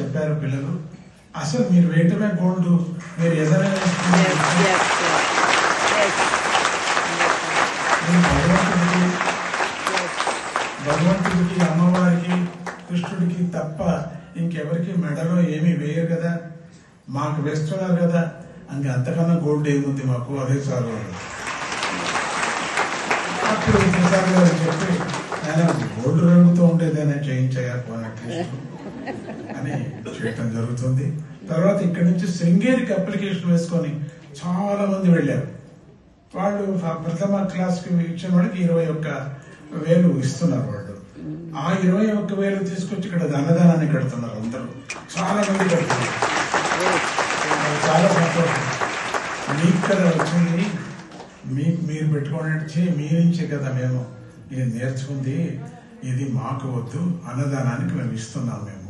చెప్పారు పిల్లలు. అసలు మీరు వేయటమే గోల్డ్ మీరు ఏదైనా భగవంతుడికి. భగవంతుడికి అమ్మవారికి కృష్ణుడికి తప్ప ఇంకెవరికి మెడలో ఏమీ వేయరు కదా? మాకు వేస్తున్నారు కదా? ఇంక అంతకన్నా గోల్డ్ ఏముంది మాకు? అదే చాలు. అన్నారు. గారు చెప్పి ఆయన గోల్డ్ రంగుతో ఉండేదైనా చేయించగా అని చేయటం జరుగుతుంది. తర్వాత ఇక్కడి నుంచి శృంగేరికి అప్లికేషన్ వేసుకొని చాలా మంది వెళ్ళారు. వాళ్ళు ప్రథమ క్లాస్కి ఇచ్చిన వాళ్ళకి ఇరవై ఒక్క వేలు ఇస్తున్నారు వాళ్ళు. ఆ ఇరవై ఒక్క వేలు తీసుకొచ్చి ఇక్కడ దన్నదానాన్ని కడుతున్నారు అందరూ. చాలా మంది కడుతున్నారు. చాలా సంతోషం. మీకు కదా వచ్చింది. మీకు మీరు పెట్టుకోండి మీ నుంచే కదా మేము. ఇది నేర్చుకుంది ఇది మాకు వద్దు అన్నదానానికి మేము ఇస్తున్నాం మేము.